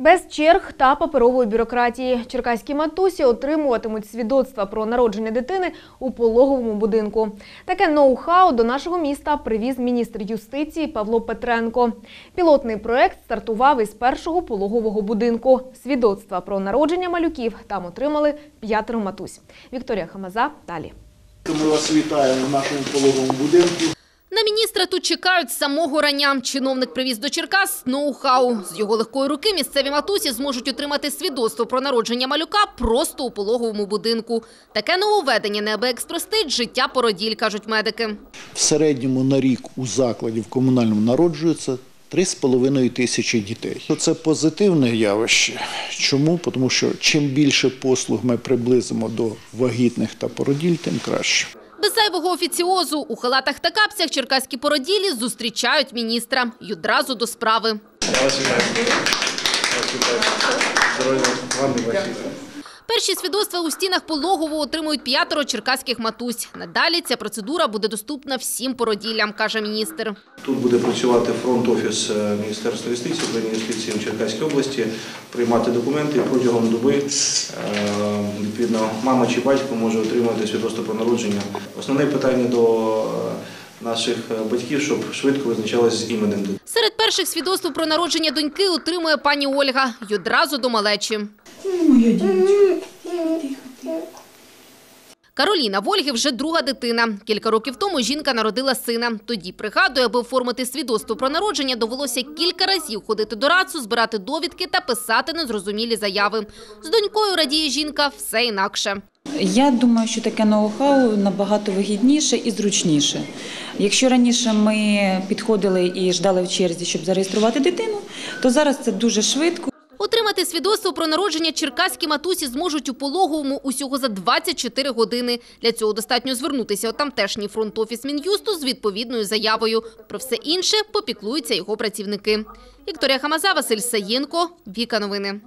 Без черг та паперової бюрократії черкаські матусі отримуватимуть свідоцтва про народження дитини у пологовому будинку. Таке ноу-хау до нашого міста привіз міністр юстиції Павло Петренко. Пілотний проект стартував із першого пологового будинку. Свідоцтва про народження малюків там отримали п'ятеро матусь. Вікторія Хамаза далі. Ми вас вітаємо в нашому пологовому будинку. На міністра тут чекають з самого рання. Чиновник привіз до Черкас ноу-хау. З його легкої руки місцеві матусі зможуть отримати свідоцтво про народження малюка просто у пологовому будинку. Таке нововведення неабияк спростить життя породіль, кажуть медики. В середньому на рік у закладі в комунальному народжується 3,5 тисячі дітей. Це позитивне явище. Чому? Тому що чим більше послуг ми приблизимо до вагітних та породіль, тим краще. Зайвого офіціозу у халатах та капцях черкаські породілі зустрічають міністра. й одразу до справи. Я. Вас вітаю. Здоров'я вам і вашій. Перші свідоцтва у стінах пологового отримують п'ятеро черкаських матусь. Надалі ця процедура буде доступна всім породіллям, каже міністр. Тут буде працювати фронт-офіс е, Міністерства юстиції, управління юстиції в Черкаській області, приймати документи протягом доби. е, Відповідно, мама чи батько може отримати свідоцтво про народження. Основне питання до е, наших е, батьків, щоб швидко визначалось з іменем. Серед перших свідоцтв про народження доньки отримує пані Ольга й одразу до малечі. Моя дівчинка. Кароліна в Ольги вже друга дитина. Кілька років тому жінка народила сина. Тоді, пригадує, аби оформити свідоцтво про народження, довелося кілька разів ходити до рацу, збирати довідки та писати незрозумілі заяви. З донькою радіє жінка все інакше. Я думаю, що таке ноу-хау набагато вигідніше і зручніше. Якщо раніше ми підходили і ждали в черзі, щоб зареєструвати дитину, то зараз це дуже швидко. Отримати свідоцтво про народження черкаські матусі зможуть у пологовому усього за 24 години. Для цього достатньо звернутися у тамтешній фронт-офіс Мін'юсту з відповідною заявою. Про все інше попіклуються його працівники. Вікторія Хамаза, Василь Саєнко, Віка Новини.